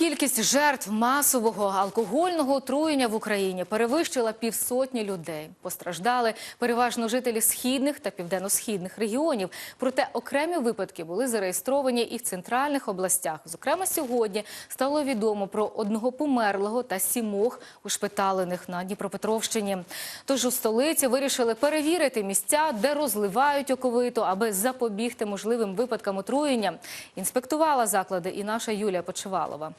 Кількість жертв масового алкогольного отруєння в Україні перевищила півсотні людей. Постраждали переважно жителі східних та південно-східних регіонів. Проте окремі випадки були зареєстровані і в центральних областях. Зокрема, сьогодні стало відомо про одного померлого та сімох ушпиталених на Дніпропетровщині. Тож у столиці вирішили перевірити місця, де розливають оковиту, аби запобігти можливим випадкам отруєння. Інспектувала заклади і наша Юлія Почивалова.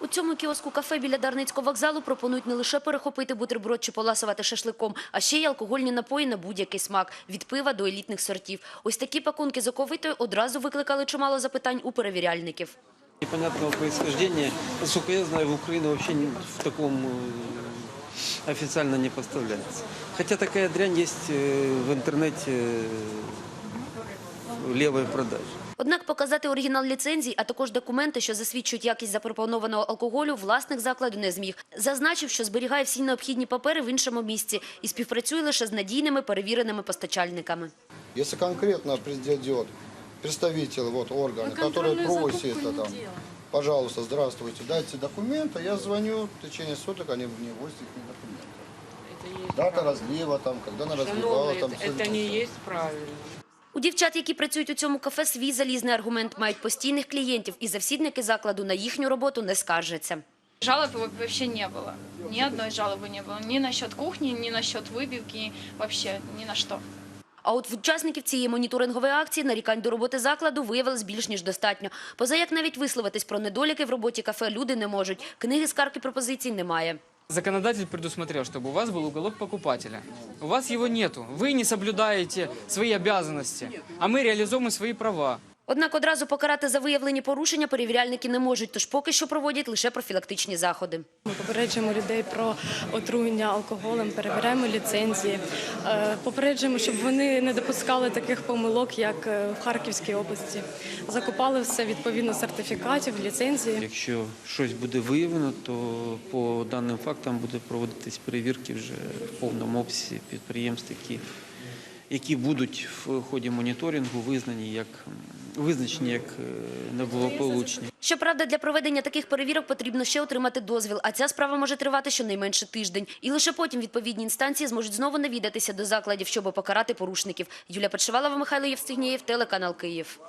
У цьому кіоску кафе біля Дарницького вокзалу пропонують не лише перехопити бутерброд чи поласувати шашликом, а ще й алкогольні напої на будь-який смак – від пива до елітних сортів. Ось такі пакунки з оковитою одразу викликали чимало запитань у перевіряльників. непонятного происхождения. Насколько я знаю, в Украину вообще не- в таком э, официально не поставляется. Хотя такая дрянь есть э, в интернете э, левой продажи. Однак показати оригінал ліцензій, а також документи, що засвідчують якість запропонованого алкоголю, власник закладу не зміг. Зазначив, що зберігає всі необхідні папери в іншому місці і співпрацює лише з надійними перевіреними постачальниками. Если конкретно придет представитель вот, органа, который просит, а, там, пожалуйста, здравствуйте, дайте документы, я звоню, в течение суток они мне возят мне документы. Дата разлива, там, когда она разливала, Шановний, там, це, це не є правильно. У дівчат, які працюють у цьому кафе, свій залізний аргумент мають постійних клієнтів, і завсідники закладу на їхню роботу не скаржаться. Жалоб во- вообще не было. Ни одной жалобы не было. Ни насчет кухни, ни насчет выбивки, вообще ни на что. А от в учасників цієї моніторингової акції нарікань до роботи закладу виявилось більш ніж достатньо. Поза як навіть висловитись про недоліки в роботі кафе люди не можуть. Книги скарг і пропозицій немає. Законодатель предусмотрел, чтобы у вас был уголок покупателя. У вас его нету. Вы не соблюдаете свои обязанности, а мы реализуем свои права. Однак одразу покарати за виявлені порушення перевіряльники не можуть, тож поки що проводять лише профілактичні заходи. Ми попереджуємо людей про отруєння алкоголем, перевіряємо ліцензії, е, попереджуємо, щоб вони не допускали таких помилок, як е, в Харківській області. Закупали все відповідно сертифікатів, ліцензії. Якщо щось буде виявлено, то по даним фактам буде проводитись перевірки вже в повному обсязі підприємств, які, які будуть в ході моніторингу визнані як визначені як е, неблагополучні. Щоправда, для проведення таких перевірок потрібно ще отримати дозвіл, а ця справа може тривати щонайменше тиждень. І лише потім відповідні інстанції зможуть знову навідатися до закладів, щоб покарати порушників. Юлія Печевалова, Михайло Євстигнієв, телеканал Київ.